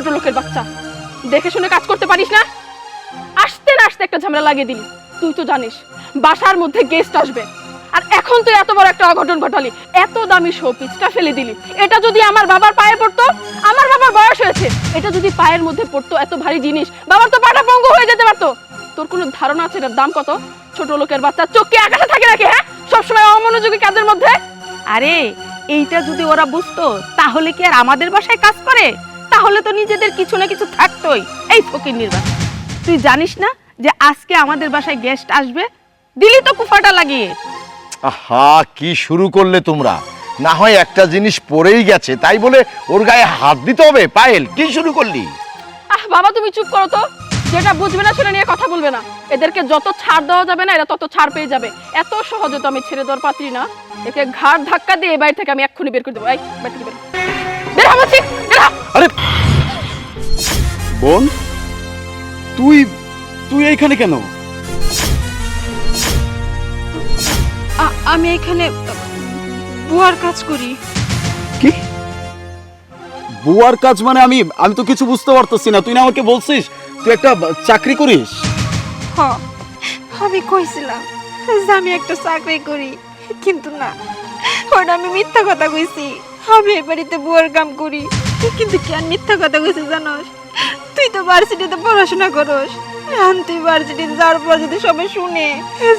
ছোট লোকের বাচ্চা। দেখে শুনে কাজ করতে পারিস না? আসতে না আসতে একটা ঝামেলা লাগিয়ে দিলি। তুই তো জানিস, বাসার মধ্যে গেস্ট আসবে। আর এখন তুই এত বড় একটা অঘটন ঘটালি। এত দামি শোপিসটা ফেলে দিলি। এটা যদি আমার বাবার পায়ে পড়তো, আমার বাবার বয়স হয়েছে। এটা যদি পায়ের মধ্যে পড়তো এত ভারী জিনিস, বাবার তো পাটা পঙ্গু হয়ে যেতে পারতো। তোর কোনো ধারণা আছে এটার দাম কত? ছোট লোকের বাচ্চা চোখ কি আকাশে থাকে নাকি হ্যাঁ? সবসময় অমনোযোগী কাজের মধ্যে? আরে, এইটা যদি ওরা বুঝতো, তাহলে কি আর আমাদের বাসায় কাজ করে? তাহলে তো নিজেদের কিছু না কিছু থাকতোই। এই ফকির নির্বাচন তুই জানিস না যে আজকে আমাদের বাসায় গেস্ট আসবে? দিলি তো কুফাটা লাগিয়ে। আহা কি শুরু করলে তোমরা? না হয় একটা জিনিস পড়েই গেছে তাই বলে ওর গায়ে হাত দিতে হবে? পায়েল কি শুরু করলি? আহ বাবা তুমি চুপ করো তো। যেটা বুঝবে না সেটা নিয়ে কথা বলবে না। এদেরকে যত ছাড় দেওয়া যাবে না এরা তত ছাড় পেয়ে যাবে। এত সহজে তো আমি ছেড়ে দেওয়ার পাত্রী না। একে ঘাড় ধাক্কা দিয়ে এই বাড়ি থেকে আমি এক্ষুনি বের করে দেবো। এই বাড়ি থেকে বের। বের হ বলছি, বের হ। আরে বোন তুই তুই এইখানে কেন? আ- আমি এখানে বুয়ার কাজ করি। কি? বুয়ার কাজ মানে আমি আমি তো কিছু বুঝতে পারতেছি না। তুই না আমাকে বলছিস তুই একটা চাকরি করিস? হ আমি কইছিলাম যে আমি একটা চাকরি করি কিন্তু না। ওটা আমি মিথ্যা কথা কইছি। আমি এই বাড়িতে বুয়ার কাম করি। কিন্তু কেন মিথ্যা কথা কইছি জানোস? তুই তো ভার্সিটিতে পড়াশোনা করস। তুই ভার্সিটিতে যাওয়ার পর যদি সবাই শুনে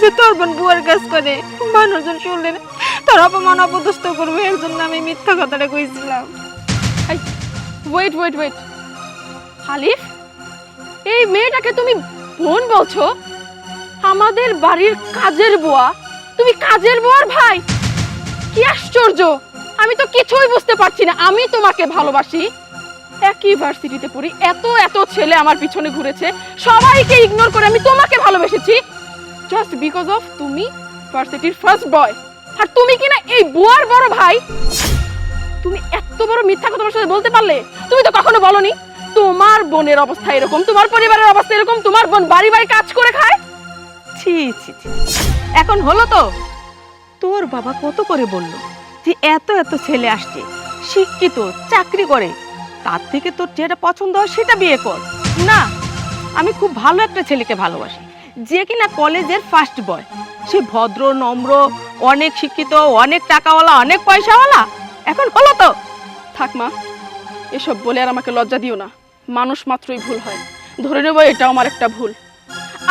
যে তোর বোন বুয়ার কাজ করে, মানুষজন শুনলে তোর অপমান অপদস্থ করবে, এর জন্য আমি মিথ্যা কথাটা কইছিলাম। ওয়েট ওয়েট ওয়েট হালিফ, এই মেয়েটাকে তুমি বোন বলছো? আমাদের বাড়ির কাজের বুয়া? তুমি কাজের বুয়ার ভাই? কি আশ্চর্য! আমি তো কিছুই বুঝতে পারছি না। আমি তোমাকে ভালোবাসি। একই ভার্সিটিতে পড়ি, এত এত ছেলে আমার পিছনে ঘুরেছে, সবাইকে ইগনোর করে আমি তোমাকে ভালোবেসেছি। জাস্ট বিকজ অফ তুমি, ভার্সিটির ফার্স্ট বয় আর তুমি কি না এই বুয়ার বড় ভাই? তুমি এত বড় মিথ্যা কথা সাথে বলতে পারলে? তুমি তো কখনো বলনি? তোমার বোনের অবস্থা এরকম, তোমার পরিবারের অবস্থা এরকম, তোমার বোন বাড়ি বাড়ি কাজ করে খায়? ছি ছি ছি। এখন হলো তো। তোর বাবা কত করে বলল যে এত এত ছেলে আসছে, শিক্ষিত, চাকরি করে তার থেকে তোর যেটা পছন্দ হয় সেটা বিয়ে কর। না, আমি খুব ভালো একটা ছেলেকে ভালোবাসি, যে কিনা কলেজের ফার্স্ট বয় সে ভদ্র, নম্র, অনেক শিক্ষিত, অনেক টাকাওয়ালা, অনেক পয়সাওয়ালা। এখন হলো তো। থাক মা, এসব বলে আর আমাকে লজ্জা দিও না। মানুষ মাত্রই ভুল হয়। ধরে নেব এটা আমার একটা ভুল।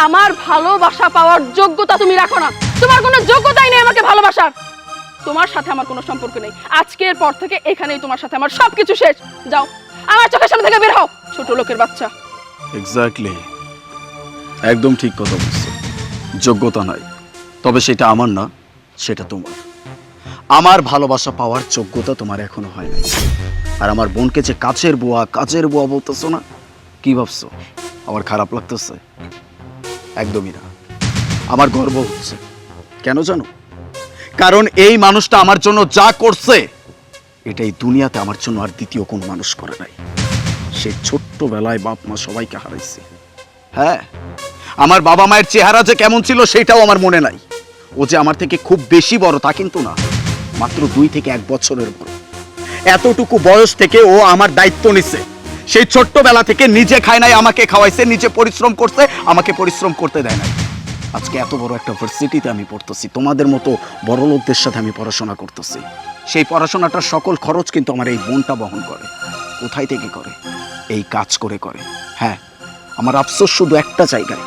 আমার ভালোবাসা পাওয়ার যোগ্যতা তুমি রাখো না। তোমার কোনো যোগ্যতাই নেই আমাকে ভালোবাসার। তোমার সাথে আমার কোনো সম্পর্ক নেই। আজকের পর থেকে এখানেই তোমার সাথে আমার সব কিছু শেষ। যাও। আমার চোখের সামনে থেকে বের হও। ছোট লোকের বাচ্চা। এক্স্যাক্টলি একদম ঠিক কথা বলছো। যোগ্যতা নাই। তবে সেটা আমার না, সেটা তোমার। আমার ভালোবাসা পাওয়ার যোগ্যতা তোমার এখনও হয় নাই। আর আমার বোনকে যে কাছের বুয়া কাছের বুয়া বলতেছো না? কি ভাবছ? আমার খারাপ লাগতেছে? একদমই না। আমার গর্ব হচ্ছে। কেন জানো? কারণ এই মানুষটা আমার জন্য যা করছে এটাই দুনিয়াতে আমার জন্য আর দ্বিতীয় কোনো মানুষ করে নাই। সে ছোট্টবেলায় বাপ মা সবাইকে হারাইছে। হ্যাঁ আমার বাবা মায়ের চেহারা যে কেমন ছিল সেটাও আমার মনে নাই। ও যে আমার থেকে খুব বেশি বড় তা কিন্তু না, মাত্র দুই থেকে এক বছরের বড়। এতটুকু বয়স থেকে ও আমার দায়িত্ব নিছে। সেই ছোট্টবেলা থেকে নিজে খায় নাই, আমাকে খাওয়াইছে, নিজে পরিশ্রম করছে, আমাকে পরিশ্রম করতে দেয় নাই। আজকে এত বড় একটা ভার্সিটিতে আমি পড়তেছি, তোমাদের মতো বড় লোকদের সাথে আমি পড়াশোনা করতেছি। সেই পড়াশোনাটার সকল খরচ কিন্তু আমার এই বোনটা বহন করে। কোথায় থেকে করে? এই কাজ করে করে। হ্যাঁ আমার আফসোস শুধু একটা জায়গায়।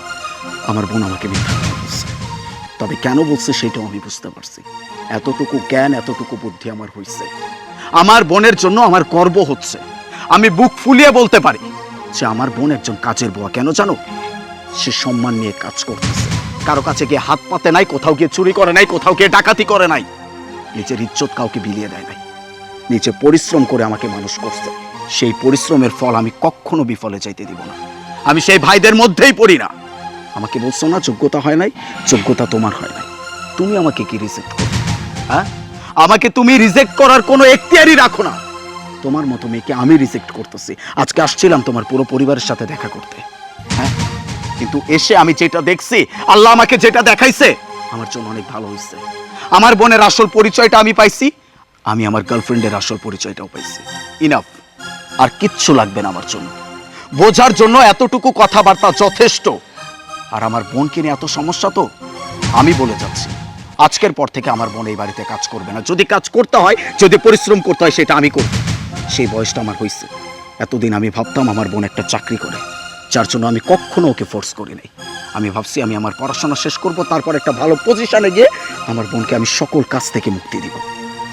আমার বোন আমাকে মিথ্যা তবে কেন বলছে সেটাও আমি বুঝতে পারছি। এতটুকু জ্ঞান, এতটুকু বুদ্ধি আমার হয়েছে আমার বোনের জন্য আমার গর্ব হচ্ছে। আমি বুক ফুলিয়ে বলতে পারি, যে আমার বোন একজন কাজের বোয়া। কেন জানো? সে সম্মান নিয়ে কাজ করতেছে। কারও কাছে গিয়ে হাত পাতে নাই, কোথাও গিয়ে চুরি করে নাই, কোথাও গিয়ে ডাকাতি করে নাই। নিজের ইজ্জত কাউকে বিলিয়ে দেয় নাই। নিজে পরিশ্রম করে আমাকে মানুষ করছে। সেই পরিশ্রমের ফল আমি কখনো বিফলে যাইতে দিব না। আমি সেই ভাইদের মধ্যেই পড়ি না। আমাকে বলছো না, যোগ্যতা হয় নাই? যোগ্যতা তোমার হয় নাই। তুমি আমাকে কি রিজেক্ট করো? হ্যাঁ? আমাকে তুমি রিজেক্ট করার কোনো এখতিয়ারই রাখো না। তোমার মতো মেয়েকে আমি রিজেক্ট করতেছি। আজকে আসছিলাম তোমার পুরো পরিবারের সাথে দেখা করতে। কিন্তু এসে আমি যেটা দেখছি, আল্লাহ আমাকে যেটা দেখাইছে, আমার জন্য অনেক ভালো হয়েছে আমার বোনের আসল পরিচয়টা আমি পাইছি, আমি আমার গার্লফ্রেন্ডের আসল পরিচয়টাও পাইছি। ইনাফ আর কিচ্ছু লাগবে না আমার জন্য। বোঝার জন্য এতটুকু কথাবার্তা যথেষ্ট। আর আমার বোনকে নিয়ে এত সমস্যা তো? আমি বলে যাচ্ছি, আজকের পর থেকে আমার বোন এই বাড়িতে কাজ করবে না। যদি কাজ করতে হয়, যদি পরিশ্রম করতে হয়, সেটা আমি করব। সেই বয়সটা আমার হয়েছে এতদিন আমি ভাবতাম আমার বোন একটা চাকরি করে। যার জন্য আমি কখনো ওকে ফোর্স করি নাই। আমি ভাবছি আমি আমার পড়াশোনা শেষ করব, তারপর একটা ভালো পজিশনে গিয়ে আমার বোনকে আমি সকল কাজ থেকে মুক্তি দিব।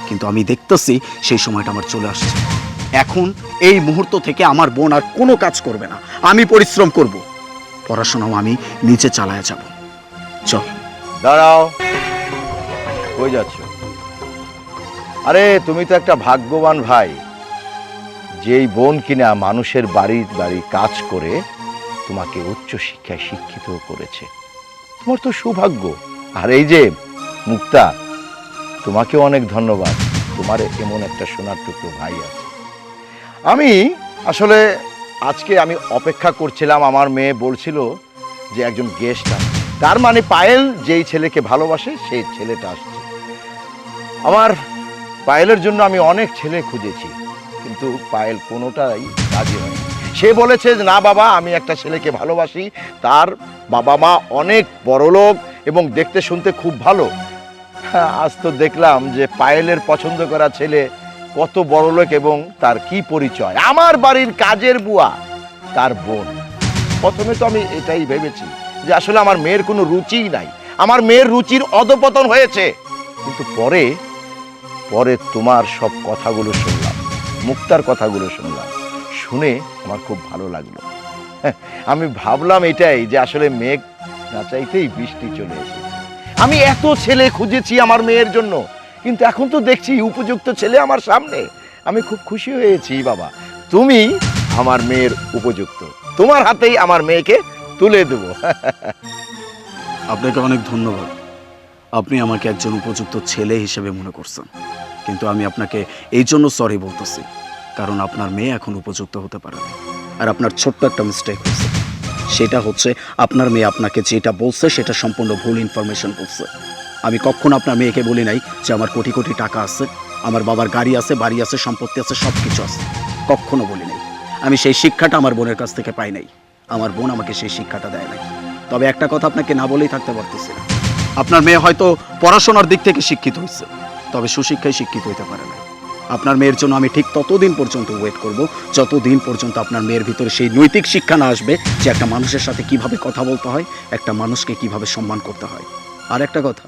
কিন্তু আমি দেখতেছি সেই সময়টা আমার চলে আসছে। এখন এই মুহূর্ত থেকে আমার বোন আর কোনো কাজ করবে না। আমি পরিশ্রম করব। পড়াশোনাও আমি নিচে চালায় যাব। চল। দাঁড়াও। কই যাচ্ছ? আরে, তুমি তো একটা ভাগ্যবান ভাই। যেই বোন কিনা মানুষের বাড়ি বাড়ি কাজ করে তোমাকে উচ্চ শিক্ষায় শিক্ষিত করেছে। তোমার তো সৌভাগ্য। আর এই যে, মুক্তা, তোমাকে অনেক ধন্যবাদ। তোমার এমন একটা সোনার টুকরো ভাই আছে। আমি আসলে আজকে আমি অপেক্ষা করছিলাম, আমার মেয়ে বলছিল যে একজন গেস্ট আছে। তার মানে পায়েল যেই ছেলেকে ভালোবাসে, সেই ছেলেটা আসছে। আমার পায়েলের জন্য আমি অনেক ছেলে খুঁজেছি, কিন্তু পায়েল কোনোটাই রাজি হয়নি। সে বলেছে যে, না বাবা, আমি একটা ছেলেকে ভালোবাসি। তার বাবা মা অনেক বড়লোক এবং দেখতে শুনতে খুব ভালো। আজ তো দেখলাম যে, পায়েলের পছন্দ করা ছেলে কত বড়লোক এবং তার কি পরিচয়। আমার বাড়ির কাজের বুয়া, তার বোন। প্রথমে তো আমি এটাই ভেবেছি যে, আসলে আমার মেয়ের কোনো রুচিই নাই। আমার মেয়ের রুচির অধপতন হয়েছে। কিন্তু পরে পরে তোমার সব কথাগুলো শুনলাম, মুক্তার কথাগুলো শুনলাম। শুনে আমার খুব ভালো লাগল। হ্যাঁ, আমি ভাবলাম এটাই যে আসলে মেঘ না চাইতেই বৃষ্টি চলে এসেছে। আমি এত ছেলে খুঁজেছি আমার মেয়ের জন্য কিন্তু এখন তো দেখছি উপযুক্ত ছেলে আমার সামনে। আমি খুব খুশি হয়েছি বাবা। তুমি আমার মেয়ের উপযুক্ত। তোমার হাতেই আমার মেয়েকে তুলে দেবো। আপনাকে অনেক ধন্যবাদ। আপনি আমাকে একজন উপযুক্ত ছেলে হিসেবে মনে করছেন। কিন্তু আমি আপনাকে এই জন্য সরি বলতেছি। কারণ আপনার মেয়ে এখন উপযুক্ত হতে পারে না। আর আপনার ছোট্ট একটা মিস্টেক হয়েছে। সেটা হচ্ছে আপনার মেয়ে আপনাকে যেটা বলছে সেটা সম্পূর্ণ ভুল ইনফরমেশন বলছে আমি কখনো আপনার মেয়েকে বলি নাই যে আমার কোটি কোটি টাকা আছে, আমার বাবার গাড়ি আছে, বাড়ি আছে, সম্পত্তি আছে সব কিছু আছে। কখনো বলি নাই। আমি সেই শিক্ষাটা আমার বোনের কাছ থেকে পাই নাই। আমার বোন আমাকে সেই শিক্ষাটা দেয় নাই। তবে একটা কথা আপনাকে না বলেই থাকতে পারতেছি আপনার মেয়ে হয়তো পড়াশোনার দিক থেকে শিক্ষিত হয়েছে, তবে সুশিক্ষায় শিক্ষিত হইতে পারে না আপনার মেয়ের জন্য আমি ঠিক ততদিন পর্যন্ত ওয়েট করব, যতদিন পর্যন্ত আপনার মেয়ের ভিতরে সেই নৈতিক শিক্ষা না আসবে যে একটা মানুষের সাথে কীভাবে কথা বলতে হয়, একটা মানুষকে কীভাবে সম্মান করতে হয়। আর একটা কথা,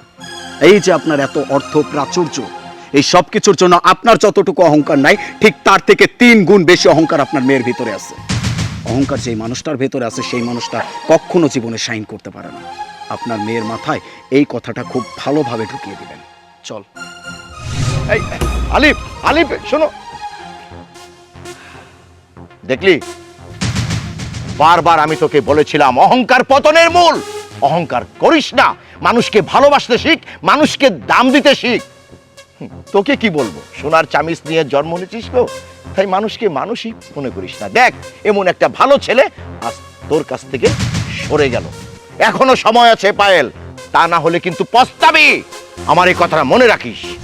এই যে আপনার এত অর্থ প্রাচুর্য, এই সব কিছুর জন্য আপনার যতটুকু অহংকার নাই, ঠিক তার থেকে তিন গুণ বেশি অহংকার আপনার মেয়ের ভিতরে আছে। অহংকার যেই মানুষটার ভেতরে আছে, সেই মানুষটা কখনো জীবনে সাইন করতে পারে না। আপনার মেয়ের মাথায় এই কথাটা খুব ভালোভাবে ঢুকিয়ে দিবেন। চল। দেখলি? বারবার আমি তোকে বলেছিলাম, অহংকার পতনের মূল। অহংকার করিস না। মানুষকে ভালোবাসতে শিখ, মানুষকে দাম দিতে শিখ। তোকে কি বলব? সোনার চামিচ নিয়ে জন্ম নিয়েছিস তো তাই মানুষকে মানুষই মনে করিস না। দেখ, এমন একটা ভালো ছেলে আজ তোর কাছ থেকে সরে গেল। এখনও সময় আছে, পায়েল। তা না হলে কিন্তু পস্তাবি। আমার এই কথাটা মনে রাখিস।